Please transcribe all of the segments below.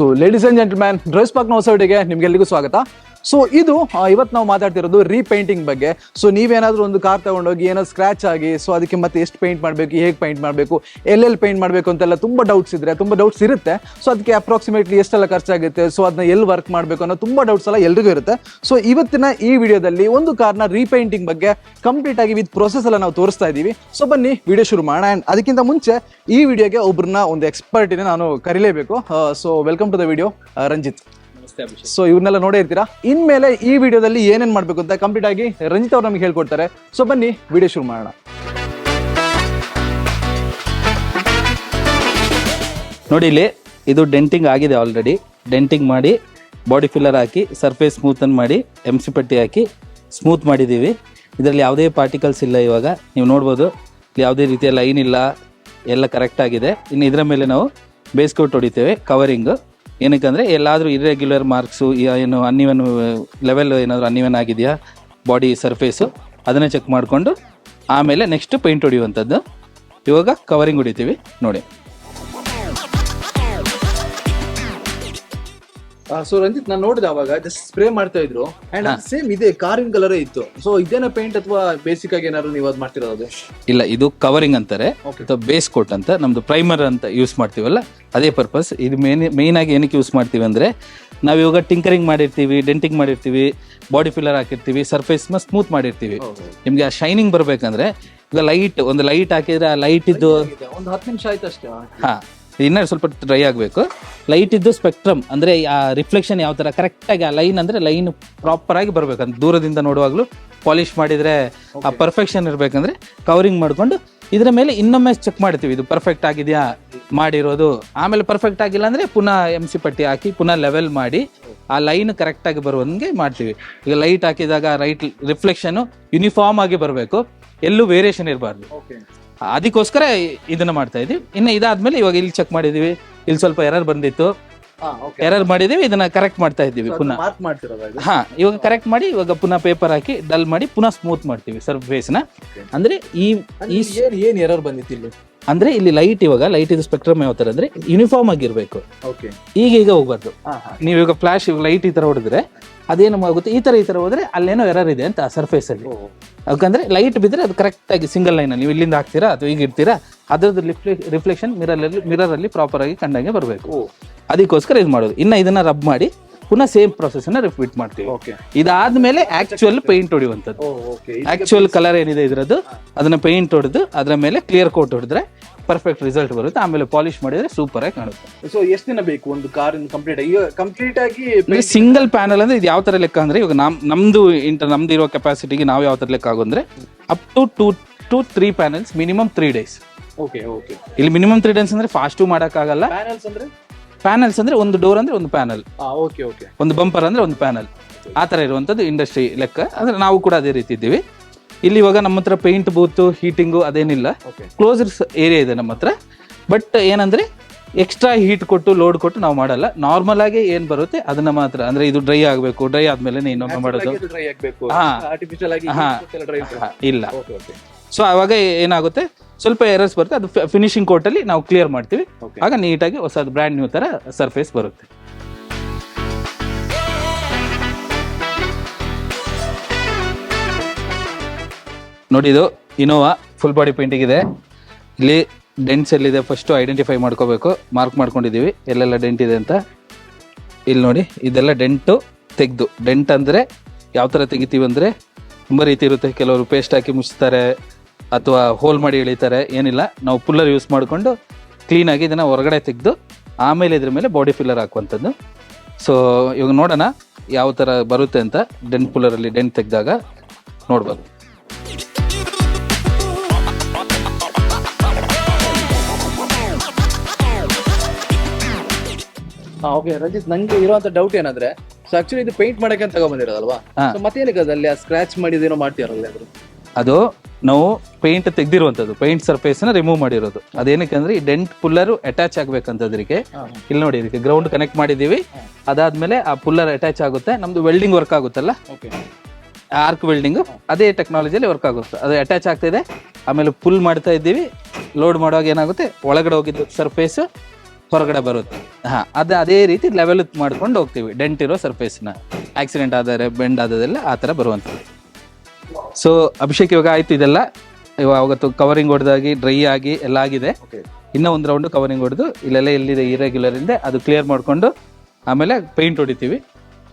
So ladies and gentleman dress ಪಾಕ್ನ ಹೊಸ ವಿಡಿಯೋಗೆ ನಿಮ್ಗೆಲ್ರಿಗೂ ಸ್ವಾಗತ. ಸೊ ಇದು ಇವತ್ತು ನಾವು ಮಾತಾಡ್ತಿರೋದು ರೀಪೇಂಟಿಂಗ್ ಬಗ್ಗೆ. ಸೊ ನೀವೇನಾದ್ರೂ ಒಂದು ಕಾರ್ ತಗೊಂಡೋಗಿ ಏನೋ ಸ್ಕ್ರಾಚ್ ಆಗಿ ಸೊ ಅದಕ್ಕೆ ಮತ್ತೆ ಎಷ್ಟು ಪೇಂಟ್ ಮಾಡಬೇಕು, ಹೇಗೆ ಪೇಂಟ್ ಮಾಡಬೇಕು, ಎಲ್ಲೆಲ್ಲಿ ಪೇಂಟ್ ಮಾಡಬೇಕು ಅಂತೆಲ್ಲ ತುಂಬ ಡೌಟ್ಸ್ ಇದ್ರೆ, ತುಂಬ ಡೌಟ್ಸ್ ಇರುತ್ತೆ. ಸೊ ಅದಕ್ಕೆ ಅಪ್ರಾಕ್ಸಿಮೇಟ್ಲಿ ಎಷ್ಟೆಲ್ಲ ಖರ್ಚಾಗುತ್ತೆ ಸೊ ಅದನ್ನ ಎಲ್ಲಿ ವರ್ಕ್ ಮಾಡಬೇಕು ಅನ್ನೋ ತುಂಬ ಡೌಟ್ಸ್ ಎಲ್ಲ ಎಲ್ರಿಗೂ ಇರುತ್ತೆ. ಸೊ ಇವತ್ತಿನ ಈ ವಿಡಿಯೋದಲ್ಲಿ ಒಂದು ಕಾರ್ನ ರೀಪೇಂಟಿಂಗ್ ಬಗ್ಗೆ ಕಂಪ್ಲೀಟ್ ಆಗಿ ವಿತ್ ಪ್ರೊಸೆಸ್ ಎಲ್ಲ ನಾವು ತೋರಿಸ್ತಾ ಇದ್ದೀವಿ. ಸೊ ಬನ್ನಿ ವಿಡಿಯೋ ಶುರು ಮಾಡೋಣ. ಆ್ಯಂಡ್ ಅದಕ್ಕಿಂತ ಮುಂಚೆ, ಈ ವಿಡಿಯೋಗೆ ಒಬ್ಬರನ್ನ ಒಂದು ಎಕ್ಸ್ಪರ್ಟಿನ ನಾನು ಕರಿಲೇಬೇಕು. So welcome to the video Ranjith so ಇವ್ರನ್ನೆಲ್ಲ ನೋಡೇ ಇರ್ತೀರಾ? ಇನ್ಮೇಲೆ ಈ ವಿಡಿಯೋದಲ್ಲಿ ಏನೇನ್ ಮಾಡ್ಬೇಕು ಅಂತ ಕಂಪ್ಲೀಟ್ ಆಗಿ ರಂಜಿತ್ ಅವ್ರು ನಮಗೆ ಹೇಳ್ಕೊಡ್ತಾರೆ. ಸೊ ಬನ್ನಿ ವಿಡಿಯೋ ಶುರು ಮಾಡೋಣ. ನೋಡಿ ಇಲ್ಲಿ, ಇದು ಡೆಂಟಿಂಗ್ ಆಗಿದೆ ಆಲ್ರೆಡಿ ಡೆಂಟಿಂಗ್ ಮಾಡಿ ಬಾಡಿ ಫಿಲ್ಲರ್ ಹಾಕಿ ಸರ್ಫೇಸ್ ಸ್ಮೂತನ್ ಮಾಡಿ ಎಂ ಸಿ ಪಟ್ಟಿ ಹಾಕಿ ಸ್ಮೂತ್ ಮಾಡಿದ್ದೀವಿ ಇದರಲ್ಲಿ ಯಾವುದೇ ಪಾರ್ಟಿಕಲ್ಸ್ ಇಲ್ಲ ಇವಾಗ. ನೀವು ನೋಡ್ಬೋದು ಯಾವುದೇ ರೀತಿಯ ಲೈನ್ ಇಲ್ಲ. ಎಲ್ಲ ಕರೆಕ್ಟ್ ಆಗಿದೆ. ಇನ್ನು ಇದರ ಮೇಲೆ ನಾವು ಬೇಸ್ ಕೋಟ್ ಹೊಡಿತೇವೆ ಕವರಿಂಗ್ ಏನಕ್ಕೆ ಅಂದರೆ ಎಲ್ಲಾದರೂ ಇರ್ರೆಗ್ಯುಲರ್ ಮಾರ್ಕ್ಸು ಏನು ಅನ್ಇವನ್ ಲೆವೆಲ್ ಏನಾದರೂ ಅನ್ಇವನ್ ಆಗಿದೆಯಾ ಬಾಡಿ ಸರ್ಫೇಸು ಅದನ್ನೇ ಚೆಕ್ ಮಾಡಿಕೊಂಡು ಆಮೇಲೆ ನೆಕ್ಸ್ಟ್ ಪೇಂಟ್ ಹೊಡೆಯುವಂಥದ್ದು. ಇವಾಗ ಕವರಿಂಗ್ ಹೊಡಿತೀವಿ, ನೋಡಿ. ಸೊ ರಂಜಿತ್ ನಾನು ನೋಡಿದೆ ಅವಾಗ ಜಸ್ಟ್ ಸ್ಪ್ರೇ ಮಾಡ್ತಾ ಇದ್ರು. ಅಂಡ್ ಸೇಮ್ ಇದೆ ಕಾರಿನ ಕಲರೇ ಇತ್ತು. ಸೊ ಇದೇನ ಪೇಂಟ್ ಅಥವಾ ಬೇಸಿಕ್ ಆಗಿ ಏನಾದ್ರು ನೀವು ಅದ್ ಮಾಡ್ತಿರೋದು? ಇಲ್ಲ ಇದು ಕವರಿಂಗ್ ಅಂತಾರೆ. ಅಥವಾ ಬೇಸ್ ಕೋಟ್ ಅಂತ ನಮ್ದು ಪ್ರೈಮರ್ ಅಂತ ಯೂಸ್ ಮಾಡ್ತೀವಲ್ಲ ಅದೇ ಪರ್ಪಸ್ ಇದು ಮೇನ್ ಮೇನ್ ಆಗಿ ಏನಕ್ಕೆ ಯೂಸ್ ಮಾಡ್ತೀವಿ ಅಂದ್ರೆ ನಾವು ಇವಾಗ ಟಿಂಕರಿಂಗ್ ಮಾಡಿರ್ತೀವಿ ಡೆಂಟಿಂಗ್ ಮಾಡಿರ್ತೀವಿ ಬಾಡಿ ಫಿಲ್ಲರ್ ಹಾಕಿರ್ತೀವಿ ಸರ್ಫೇಸ್ ಸ್ಮೂತ್ ಮಾಡಿರ್ತೀವಿ. ನಿಮ್ಗೆ ಆ ಶೈನಿಂಗ್ ಬರ್ಬೇಕಂದ್ರೆ ಈಗ ಲೈಟ್ ಒಂದು ಲೈಟ್ ಹಾಕಿದ್ರೆ ಆ ಲೈಟ್ ಇದ್ದು ಒಂದು ಹತ್ತು ನಿಮಿಷ ಆಯ್ತು ಅಷ್ಟೇ ಹಾ ಇನ್ನೂ ಸ್ವಲ್ಪ ಡ್ರೈ ಆಗಬೇಕು. ಲೈಟ್ ಇದ್ದು ಸ್ಪೆಕ್ಟ್ರಮ್ ಅಂದ್ರೆ ಆ ರಿಫ್ಲೆಕ್ಷನ್ ಯಾವ ತರ ಕರೆಕ್ಟ್ ಆಗಿ ಆ ಲೈನ್ ಅಂದ್ರೆ ಲೈನ್ ಪ್ರಾಪರ್ ಆಗಿ ಬರ್ಬೇಕು ಅಂತ ದೂರದಿಂದ ನೋಡುವಾಗಲೂ ಪಾಲಿಶ್ ಮಾಡಿದ್ರೆ ಆ ಪರ್ಫೆಕ್ಷನ್ ಇರ್ಬೇಕಂದ್ರೆ ಕವರಿಂಗ್ ಮಾಡ್ಕೊಂಡು ಇದರ ಮೇಲೆ ಇನ್ನೊಮ್ಮೆ ಚೆಕ್ ಮಾಡ್ತೀವಿ ಇದು ಪರ್ಫೆಕ್ಟ್ ಆಗಿದೆಯಾ ಮಾಡಿರೋದು. ಆಮೇಲೆ ಪರ್ಫೆಕ್ಟ್ ಆಗಿಲ್ಲ ಅಂದ್ರೆ ಪುನಃ ಎಂ ಸಿ ಪಟ್ಟಿ ಹಾಕಿ ಪುನಃ ಲೆವೆಲ್ ಮಾಡಿ ಆ ಲೈನ್ ಕರೆಕ್ಟ್ ಆಗಿ ಬರುವಂಗೆ ಮಾಡ್ತೀವಿ. ಈಗ ಲೈಟ್ ಹಾಕಿದಾಗ ರೈಟ್ ರಿಫ್ಲೆಕ್ಷನ್ ಯೂನಿಫಾರ್ಮ್ ಆಗಿ ಬರಬೇಕು ಎಲ್ಲೂ ವೇರಿಯೇಷನ್ ಇರಬಾರ್ದು. ಅದಕ್ಕೋಸ್ಕರ ಇದನ್ನ ಮಾಡ್ತಾ ಇದೀವಿ ಇನ್ನು ಇದಾದ್ಮೇಲೆ ಇವಾಗ ಇಲ್ಲಿ ಚೆಕ್ ಮಾಡಿದೀವಿ ಇಲ್ಲಿ ಸ್ವಲ್ಪ ಎರರ್ ಬಂದಿತ್ತು. ಎರರ್ ಮಾಡಿದೀವಿ ಇದನ್ನ ಕರೆಕ್ಟ್ ಮಾಡ್ತಾ ಇದ್ದೀವಿ ಪುನಃ. ಮಾರ್ಕ್ ಮಾಡ್ತಿರೋದು ಇದು? ಹಾ ಇವಾಗ ಕರೆಕ್ಟ್ ಮಾಡಿ ಇವಾಗ ಪುನಃ ಪೇಪರ್ ಹಾಕಿ ಡಲ್ ಮಾಡಿ ಪುನಃ ಸ್ಮೂತ್ ಮಾಡ್ತೀವಿ ಸರ್ಫೇಸ್ನ. ಅಂದ್ರೆ ಈ ಈ ಏನ್ ಏನ್ ಎರರ್ ಬಂದಿತ್ತು ಇಲ್ಲಿ? ಅಂದ್ರೆ ಇಲ್ಲಿ ಲೈಟ್ ಇವಾಗ ಲೈಟ್ ಇದು ಸ್ಪೆಕ್ಟ್ರಮ್ ಯಾವ ತರ ಅಂದ್ರೆ ಯೂನಿಫಾರ್ಮ್ ಆಗಿರ್ಬೇಕು. ಓಕೆ ಈಗ ಈಗ ಹೋಗ್ಬಾರ್ದು. ಹಾ ಹಾ. ನೀವು ಇವಾಗ ಫ್ಲಾಶ್ ಲೈಟ್ ಈ ತರ ಹೊಡೆದ್ರೆ ಅದೇನು ಆಗುತ್ತೆ ಈ ತರ ಈ ತರ ಹೋದ್ರೆ ಅಲ್ಲೇನೋ ಎರರ್ ಇದೆ ಅಂತ ಸರ್ಫೇಸಲ್ಲಿ ಅಲ್ಲಿ. ಯಾಕಂದ್ರೆ ಲೈಟ್ ಬಿದ್ದರೆ ಅದು ಕರೆಕ್ಟಾಗಿ ಸಿಂಗಲ್ ಲೈನ್ ನೀವು ಇಲ್ಲಿಂದ ಹಾಕ್ತೀರಾ ಅಥವಾ ಈಗ ಇರ್ತೀರಾ ಅದ್ರದ್ದು ರಿಫ್ಲೆಕ್ಷನ್ ಮಿರರ್ ಅಲ್ಲಿ ಮಿರರ್ ಅಲ್ಲಿ ಪ್ರಾಪರ್ ಆಗಿ ಕಂಡಂಗೆ ಬರಬೇಕು. ಅದಕ್ಕೋಸ್ಕರ ಇದು ಮಾಡೋದು. ಇನ್ನ ಇದನ್ನ ರಬ್ ಮಾಡಿ ಪುನಃ ಸೇಮ್ ಪ್ರೊಸೆಸ್ ಅನ್ನ ರಿಪೀಟ್ ಮಾಡ್ತೀವಿ. ಓಕೆ ಇದಾದ್ಮೇಲೆ ಆಕ್ಚುಯಲ್ ಪೇಂಟ್ ಹೊಡೆಯುವಂಥದ್ದು. ಆಕ್ಚುಯಲ್ ಕಲರ್ ಏನಿದೆ ಇದರದ್ದು ಅದನ್ನ ಪೇಂಟ್ ಹೊಡೆದು ಅದರ ಮೇಲೆ ಕ್ಲಿಯರ್ ಕೋಟ್ ಹೊಡೆದ್ರೆ ಪರ್ಫೆಕ್ಟ್ ರಿಸಲ್ಟ್ ಬರುತ್ತೆ. ಆಮೇಲೆ ಪಾಲಿಶ್ ಮಾಡಿದ್ರೆ ಸೂಪರ್ ಆಗಿ ಕಾಣುತ್ತೆ. ಸೊ ಎಷ್ಟು ದಿನ ಬೇಕು ಒಂದು ಕಾರ್ ಕಂಪ್ಲೀಟ್ ಆಗಿ? ಕಂಪ್ಲೀಟ್ ಆಗಿ ಸಿಂಗಲ್ ಪ್ಯಾನಲ್ ಅಂದ್ರೆ ಇದು ಯಾವ ತರ ಲೆಕ್ಕ ಅಂದ್ರೆ ಇವಾಗ ನಮ್ ನಮ್ದು ಇಂಟರ್ ನಮ್ದು ಇರೋ ಕೆಪಾಸಿಟಿಗೆ ನಾವು ಯಾವ ತರ ಲೆಕ್ಕ ಆಗು ಅಂದ್ರೆ up to two to three panels minimum three days okay okay ಇಲ್ಲಿ ಮಿನಿಮಮ್ ತ್ರೀ ಡೇಸ್ ಅಂದ್ರೆ ಫಾಸ್ಟು ಮಾಡೋಕ್ಕಾಗಲ್ಲ. ಪ್ಯಾನಲ್ಸ್ ಅಂದ್ರೆ? ಪ್ಯಾನಲ್ಸ್ ಅಂದ್ರೆ ಒಂದು ಡೋರ್ ಅಂದ್ರೆ ಒಂದು ಪ್ಯಾನಲ್ ಓಕೆ ಓಕೆ ಒಂದು ಬಂಪರ್ ಅಂದ್ರೆ ಒಂದು ಪ್ಯಾನಲ್ ಆ ತರ ಇರುವಂತದ್ದು ಇಂಡಸ್ಟ್ರಿ ಲೆಕ್ಕ. ಅಂದ್ರೆ ನಾವು ಕೂಡ ಅದೇ ರೀತಿ ಇದ್ದೀವಿ. ಇಲ್ಲಿ ಇವಾಗ ನಮ್ಮ ಹತ್ರ ಪೇಂಟ್ ಬೂತ್ ಹೀಟಿಂಗು ಅದೇನಿಲ್ಲ. ಕ್ಲೋಸ್ ಏರಿಯಾ ಇದೆ ನಮ್ಮ ಹತ್ರ. ಬಟ್ ಏನಂದ್ರೆ ಎಕ್ಸ್ಟ್ರಾ ಹೀಟ್ ಕೊಟ್ಟು ಲೋಡ್ ಕೊಟ್ಟು ನಾವು ಮಾಡಲ್ಲ. ನಾರ್ಮಲ್ ಆಗಿ ಏನ್ ಬರುತ್ತೆ ಅದನ್ನ ಮಾತ್ರ. ಅಂದ್ರೆ ಇದು ಡ್ರೈ ಆಗಬೇಕು ಡ್ರೈ ಆದ್ಮೇಲೆ ಇನ್ನೊಮ್ಮೆ ಮಾಡೋದು. ಡ್ರೈ ಆಗ್ಬೇಕು. ಹಾ. ಆರ್ಟಿಫಿಷಿಯಲ್ ಆಗಿ ಹಾ. ಡ್ರೈ ಇಲ್ಲ. ಸೊ ಅವಾಗ ಏನಾಗುತ್ತೆ ಸ್ವಲ್ಪ ಎರರ್ಸ್ ಬರುತ್ತೆ. ಅದು ಫಿನಿಶಿಂಗ್ ಕೋಟಲ್ಲಿ ನಾವು ಕ್ಲಿಯರ್ ಮಾಡ್ತೀವಿ. ಆಗ ನೀಟಾಗಿ ಹೊಸದು ಬ್ರ್ಯಾಂಡ್ ನ್ಯೂ ತರ ಸರ್ಫೇಸ್ ಬರುತ್ತೆ. ನೋಡಿ ಇದು ಇನೋವಾ ಫುಲ್ ಬಾಡಿ ಪೇಂಟಿಂಗ್ ಇದೆ. ಇಲ್ಲಿ ಡೆಂಟ್ಸ್ ಎಲ್ಲಿದೆ ಫಸ್ಟು ಐಡೆಂಟಿಫೈ ಮಾಡ್ಕೋಬೇಕು. ಮಾರ್ಕ್ ಮಾಡ್ಕೊಂಡಿದ್ದೀವಿ. ಎಲ್ಲೆಲ್ಲ ಡೆಂಟ್ ಇದೆ ಅಂತ. ಇಲ್ಲಿ ನೋಡಿ, ಇದೆಲ್ಲ ಡೆಂಟು ತೆಗೆದು. ಡೆಂಟ್ ಅಂದರೆ ಯಾವ ಥರ ತೆಗಿತೀವಿ ಅಂದರೆ ತುಂಬ ರೀತಿ ಇರುತ್ತೆ. ಕೆಲವರು ಪೇಸ್ಟ್ ಹಾಕಿ ಮುಚ್ತಾರೆ ಅಥವಾ ಹೋಲ್ ಮಾಡಿ ಎಳಿತಾರೆ, ಏನಿಲ್ಲ. ನಾವು ಪುಲ್ಲರ್ ಯೂಸ್ ಮಾಡಿಕೊಂಡು ಕ್ಲೀನಾಗಿ ಇದನ್ನು ಹೊರಗಡೆ ತೆಗೆದು ಆಮೇಲೆ ಇದ್ರ ಮೇಲೆ ಬಾಡಿ ಫಿಲ್ಲರ್ ಹಾಕುವಂಥದ್ದು. ಸೊ ಇವಾಗ ನೋಡೋಣ ಯಾವ ಥರ ಬರುತ್ತೆ ಅಂತ. ಡೆಂಟ್ ಪುಲ್ಲರಲ್ಲಿ ಡೆಂಟ್ ತೆಗೆದಾಗ ನೋಡ್ಬೋದು. ಓಕೆ ರಂಜಿತ್ ನಂಗೆ ಇರುವಂತ ಡೌಟ್ ಏನಂದ್ರೆ ಸೊ ಆಕ್ಚುಲಿ ಇದು ಪೇಂಟ್ ಮಾಡಕ್ಕೆ ಅಂತ ತಗೊಂಡ್ಬಂದಿರೋದಲ್ವಾ ಹಾ. ಸೊ ಮತ್ತೇನಕ್ಕೆ ಅದಲ್ಲಿ ಆ ಸ್ಕ್ರಾಚ್ ಮಾಡಿದೇನೋ ಮಾಡ್ತೀರಲ್ಲ ಅದ್ರ ಅದು ನಾವು ಪೇಂಟ್ ತೆಗ್ದಿರುವಂಥದ್ದು ಪೇಂಟ್ನ ರಿಮೂವ್ ಮಾಡಿರೋದು. ಅದೇನಕ್ಕೆ ಅಂದ್ರೆ ಈ ಡೆಂಟ್ ಪುಲ್ಲರ್ ಅಟ್ಯಾಚ್ ಆಗ್ಬೇಕಂತದ್ರಿಗೆ. ಇಲ್ಲಿ ನೋಡಿ ಇದಕ್ಕೆ ಗ್ರೌಂಡ್ ಕನೆಕ್ಟ್ ಮಾಡಿದೀವಿ ಅದಾದ್ಮೇಲೆ ಆ ಪುಲ್ಲರ್ ಅಟ್ಯಾಚ್ ಆಗುತ್ತೆ. ನಮ್ದು ವೆಲ್ಡಿಂಗ್ ವರ್ಕ್ ಆಗುತ್ತಲ್ಲ? ಓಕೆ ಆರ್ಕ್ ವೆಲ್ಡಿಂಗ್ ಅದೇ ಟೆಕ್ನಾಲಜಿಯಲ್ಲಿ ವರ್ಕ್ ಆಗುತ್ತೆ. ಅದು ಅಟ್ಯಾಚ್ ಆಗ್ತಿದೆ. ಆಮೇಲೆ ಪುಲ್ ಮಾಡ್ತಾ ಇದ್ದೀವಿ. ಲೋಡ್ ಮಾಡುವಾಗ ಏನಾಗುತ್ತೆ? ಒಳಗಡೆ ಹೋಗಿದ್ದು ಸರ್ಫೇಸ್ ಹೊರಗಡೆ ಬರುತ್ತೆ. ಹಾ ಅದೇ ಅದೇ ರೀತಿ ಲೆವೆಲ್ ಮಾಡ್ಕೊಂಡು ಹೋಗ್ತೀವಿ. ಡೆಂಟ್ ಇರೋ ಸರ್ಫೇಸ್ನ ಆಕ್ಸಿಡೆಂಟ್ ಆದರೆ ಬೆಂಡ್ ಆದದೆಲ್ಲ ಆ ಥರ ಬರುವಂಥದ್ದು. ಸೊ ಅಭಿಷೇಕ್ ಇವಾಗ ಆಯ್ತು ಇದೆಲ್ಲ. ಇವಾಗ ಅವತ್ತು ಕವರಿಂಗ್ ಹೊಡೆದಾಗಿ ಡ್ರೈ ಆಗಿ ಎಲ್ಲ ಆಗಿದೆ. ಇನ್ನೂ ಒಂದು ರೌಂಡ್ ಕವರಿಂಗ್ ಹೊಡೆದು ಇಲ್ಲೆಲ್ಲ ಎಲ್ಲಿದೆ ಇರೆಗ್ಯುಲರ್ ಇಂದ ಅದು ಕ್ಲಿಯರ್ ಮಾಡಿಕೊಂಡು ಆಮೇಲೆ ಪೇಂಟ್ ಹೊಡಿತೀವಿ.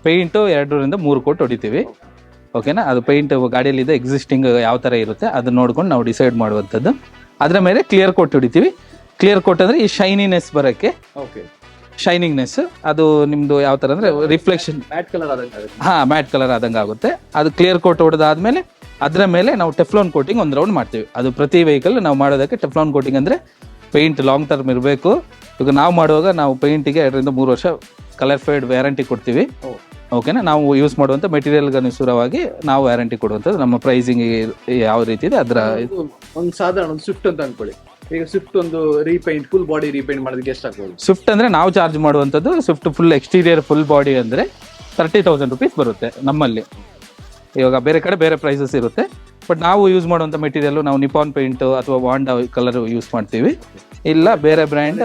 ಪೇಂಟು ಎರಡರಿಂದ ಮೂರು ಕೋಟ್ ಹೊಡಿತೀವಿ. ಓಕೆನಾ ಅದು ಪೇಂಟ್ ಗಾಡಿಯಲ್ಲಿದೆ ಎಕ್ಸಿಸ್ಟಿಂಗ್ ಯಾವ ಥರ ಇರುತ್ತೆ ಅದನ್ನ ನೋಡ್ಕೊಂಡು ನಾವು ಡಿಸೈಡ್ ಮಾಡುವಂಥದ್ದು. ಅದರ ಮೇಲೆ ಕ್ಲಿಯರ್ ಕೋಟ್ ಹೊಡಿತೀವಿ. ಕ್ಲಿಯರ್ ಕೋಟ್ ಅಂದರೆ ಈ ಶೈನಿನೆಸ್ ಬರೋಕ್ಕೆ. ಓಕೆ ಶೈನಿಂಗ್ನೆಸ್ ಅದು ನಿಮ್ಮದು ಯಾವ ಥರ ಅಂದರೆ ರಿಫ್ಲೆಕ್ಷನ್ ಮ್ಯಾಟ್ ಕಲರ್ ಆದಂಗೆ ಹಾ ಮ್ಯಾಟ್ ಕಲರ್ ಆದಂಗೆ ಆಗುತ್ತೆ. ಅದು ಕ್ಲಿಯರ್ ಕೋಟ್ ಹೊಡೆದಾದ್ಮೇಲೆ ಅದರ ಮೇಲೆ ನಾವು ಟೆಫ್ಲಾನ್ ಕೋಟಿಂಗ್ ಒಂದು ರೌಂಡ್ ಮಾಡ್ತೀವಿ. ಅದು ಪ್ರತಿ ವೆಹಿಕಲ್ ನಾವು ಮಾಡೋದಕ್ಕೆ ಟೆಫ್ಲಾನ್ ಕೋಟಿಂಗ್ ಅಂದರೆ ಪೇಂಟ್ ಲಾಂಗ್ ಟರ್ಮ್ ಇರಬೇಕು. ಈಗ ನಾವು ಮಾಡುವಾಗ ನಾವು ಪೇಂಟಿಗೆ ಎರಡರಿಂದ ಮೂರು ವರ್ಷ ಕಲರ್ ಫೇಡ್ ವ್ಯಾರಂಟಿ ಕೊಡ್ತೀವಿ. ಓಕೆನಾ ನಾವು ಯೂಸ್ ಮಾಡುವಂಥ ಮೆಟೀರಿಯಲ್ ಅನುಸಾರವಾಗಿ ನಾವು ವ್ಯಾರಂಟಿ ಕೊಡುವಂಥದ್ದು ನಮ್ಮ ಪ್ರೈಸಿಂಗ್ ಯಾವ ರೀತಿ ಇದೆ ಅದರ ಇದು ಒಂದು ಸಾಧಾರಣ ಒಂದು ಸ್ವಿಫ್ಟ್ ಅಂತ ಅನ್ಕೊಳ್ಳಿ. ಈಗ ಸ್ವಿಫ್ಟ್ ಒಂದು ರೀಪೇಂಟ್ ಫುಲ್ ಬಾಡಿ ರೀಪೇಂಟ್ ಮಾಡೋದಕ್ಕೆ ಎಷ್ಟು ಆಗ್ಬೋದು? ಸ್ವಿಫ್ಟ್ ಅಂದರೆ ನಾವು ಚಾರ್ಜ್ ಮಾಡುವಂಥದ್ದು Swift full exterior full body ಅಂದರೆ ತರ್ಟಿ ತೌಸಂಡ್ ರುಪೀಸ್ ಬರುತ್ತೆ ನಮ್ಮಲ್ಲಿ. ಇವಾಗ ಬೇರೆ ಕಡೆ ಬೇರೆ ಪ್ರೈಸಸ್ ಇರುತ್ತೆ. ಬಟ್ ನಾವು ಯೂಸ್ ಮಾಡುವಂಥ ಮೆಟೀರಿಯಲ್ ನಾವು ನಿಪಾನ್ ಪೇಂಟ್ ಅಥವಾ ವಾಂಡಾ ಕಲರ್ ಯೂಸ್ ಮಾಡ್ತೀವಿ. ಇಲ್ಲ ಬೇರೆ ಬ್ರ್ಯಾಂಡ್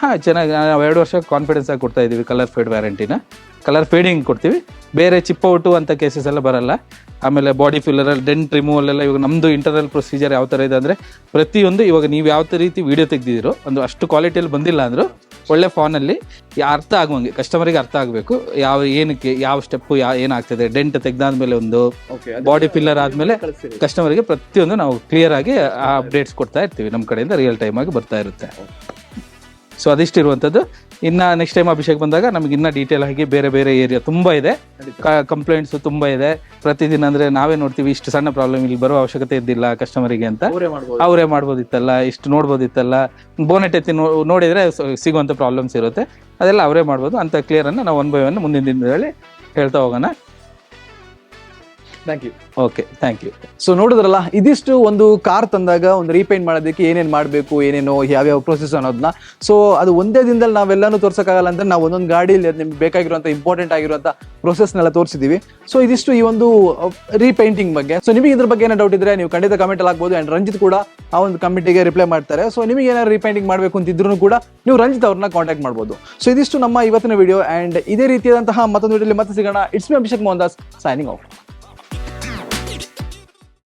ಹಾಂ ಚೆನ್ನಾಗಿ ನಾವು ಎರಡು ವರ್ಷ ಕಾನ್ಫಿಡೆನ್ಸ್ ಆಗಿ ಕೊಡ್ತಾ ಇದೀವಿ ಕಲರ್ ಫೇಡ್ ವ್ಯಾರಂಟಿನ ಕಲರ್ ಫೇಡಿಂಗ್ ಕೊಡ್ತೀವಿ. ಬೇರೆ ಚಿಪ್ ಔಟು ಅಂತ ಕೇಸಸ್ ಎಲ್ಲ ಬರಲ್ಲ. ಆಮೇಲೆ ಬಾಡಿ ಫಿಲ್ಲರ್ ಡೆಂಟ್ ರಿಮೂವಲ್ ಎಲ್ಲ ಇವಾಗ ನಮ್ಮದು ಇಂಟರ್ನಲ್ ಪ್ರೊಸೀಜರ್ ಯಾವ ಥರ ಇದೆ ಅಂದರೆ ಪ್ರತಿಯೊಂದು ಇವಾಗ ನೀವು ಯಾವ ರೀತಿ ವೀಡಿಯೋ ತೆಗ್ದಿದ್ದೀರೋ ಒಂದು ಅಷ್ಟು ಕ್ವಾಲಿಟಿಯಲ್ಲಿ ಬಂದಿಲ್ಲ ಅಂದರೂ ಒಳ್ಳೆ ಫೋನಲ್ಲಿ ಅರ್ಥ ಆಗುವಂಗೆ ಕಸ್ಟಮರಿಗೆ ಅರ್ಥ ಆಗಬೇಕು. ಯಾವ ಏನಕ್ಕೆ ಯಾವ ಸ್ಟೆಪ್ಪು ಯಾವ ಏನಾಗ್ತದೆ ಡೆಂಟ್ ತೆಗ್ದಾದ್ಮೇಲೆ ಒಂದು ಬಾಡಿ ಫಿಲ್ಲರ್ ಆದಮೇಲೆ ಕಸ್ಟಮರಿಗೆ ಪ್ರತಿಯೊಂದು ನಾವು ಕ್ಲಿಯರ್ ಆಗಿ ಆ ಅಪ್ಡೇಟ್ಸ್ ಕೊಡ್ತಾ ಇರ್ತೀವಿ. ನಮ್ಮ ಕಡೆಯಿಂದ ರಿಯಲ್ ಟೈಮ್ ಆಗಿ ಬರ್ತಾ ಇರುತ್ತೆ. ಸೊ ಅದಿಷ್ಟು ಇರುವಂಥದ್ದು ಇನ್ನ ನೆಕ್ಸ್ಟ್ ಟೈಮ್ ಅಭಿಷೇಕ್ ಬಂದಾಗ ನಮಗೆ ಇನ್ನ ಡೀಟೇಲ್ ಆಗಿ ಬೇರೆ ಬೇರೆ ಏರಿಯಾ ತುಂಬಾ ಇದೆ. ಕಂಪ್ಲೇಂಟ್ಸ್ ತುಂಬಾ ಇದೆ. ಪ್ರತಿದಿನ ಅಂದ್ರೆ ನಾವೇ ನೋಡ್ತೀವಿ ಇಷ್ಟು ಸಣ್ಣ ಪ್ರಾಬ್ಲಮ್ ಇಲ್ಲಿ ಬರೋ ಅವಶ್ಯಕತೆ ಇದ್ದಿಲ್ಲ ಕಸ್ಟಮರಿಗೆ ಅಂತ. ಅವರೇ ಮಾಡ್ಬೋದು. ಅವರೇ ಮಾಡ್ಬೋದಿತ್ತಲ್ಲ ಇಷ್ಟು ನೋಡ್ಬೋದಿತ್ತಲ್ಲ. ಬೋನೆಟ್ ಎತ್ತಿ ನೋಡಿದ್ರೆ ಸ- ಸಿಗುವಂತ ಪ್ರಾಬ್ಲಮ್ಸ್ ಇರುತ್ತೆ. ಅದೆಲ್ಲ ಅವರೇ ಮಾಡ್ಬೋದು. ಅಂತ ಕ್ಲಿಯರನ್ನು ಅನ್ನ ನಾವು ಒನ್ ಬೈ ಒನ್ ಮುಂದಿನ ದಿನದಲ್ಲಿ ಹೇಳ್ತಾ ಹೋಗೋಣ. Thank you okay thank you so ನೋಡಿದ್ರಲ್ಲ, ಇದಿಷ್ಟು ಒಂದು ಕಾರ್ ತಂದಾಗ ಒಂದು ರೀಪೇಂಟ್ ಮಾಡೋದಕ್ಕೆ ಏನೇನು ಮಾಡಬೇಕು, ಏನೇನು, ಯಾವ್ಯಾವ ಪ್ರೊಸೆಸ್ ಅನ್ನೋದನ್ನ ಸೊ ಅದು ಒಂದೇ ದಿನದಲ್ಲಿ ನಾವೆಲ್ಲಾನು ತೋರ್ಸೋಕ್ಕಾಗಲ್ಲ ಅಂತ ನಾವು ಒಂದೊಂದು ಗಾಡಿಯಲ್ಲಿ ನಿಮ್ಗೆ ಬೇಕಾಗಿರುವಂಥ ಇಂಪಾರ್ಟೆಂಟ್ ಆಗಿರುವಂಥ ಪ್ರೊಸೆಸ್ನೆಲ್ಲ ತೋರಿಸಿದ್ದೀವಿ ಸೊ ಇದಿಷ್ಟು ಈ ಒಂದು ರೀಪೇಂಟಿಂಗ್ ಬಗ್ಗೆ. ಸೊ ನಿಮಗೆ ಇದ್ರ ಬಗ್ಗೆ ಏನೋ ಡೌಟ್ ಇದ್ರೆ ನೀವು ಖಂಡಿತ ಕಮೆಂಟ್ ಅಲ್ಲಿ ಹಾಕ್ಬೋದು. ಆ್ಯಂಡ್ ರಂಜಿತ್ ಕೂಡ ಆ ಒಂದು ಕಮಿಟಿಗೆ ರಿಪ್ಲೈ ಮಾಡ್ತಾರೆ. ಸೊ ನಿಮಗೆ ಏನಾದ್ರು ರೀಪೇಂಟಿಂಗ್ ಮಾಡಬೇಕು ಅಂತಿದ್ರು ಕೂಡ ನೀವು ರಂಜಿತ್ ಅವ್ರನ್ನ ಕಾಂಟ್ಯಾಕ್ಟ್ ಮಾಡ್ಬೋದು. ಸೊ ಇದಿಷ್ಟು ನಮ್ಮ ಇವತ್ತಿನ ವಿಡಿಯೋ ಆ್ಯಂಡ್ ಇದೇ ರೀತಿಯಾದಂತಹ ಮತ್ತೊಂದು ವಿಡಿಯೋಲಿ ಮತ್ತೆ ಸಿಗೋಣ. It's me Abhishek Mohan Das signing off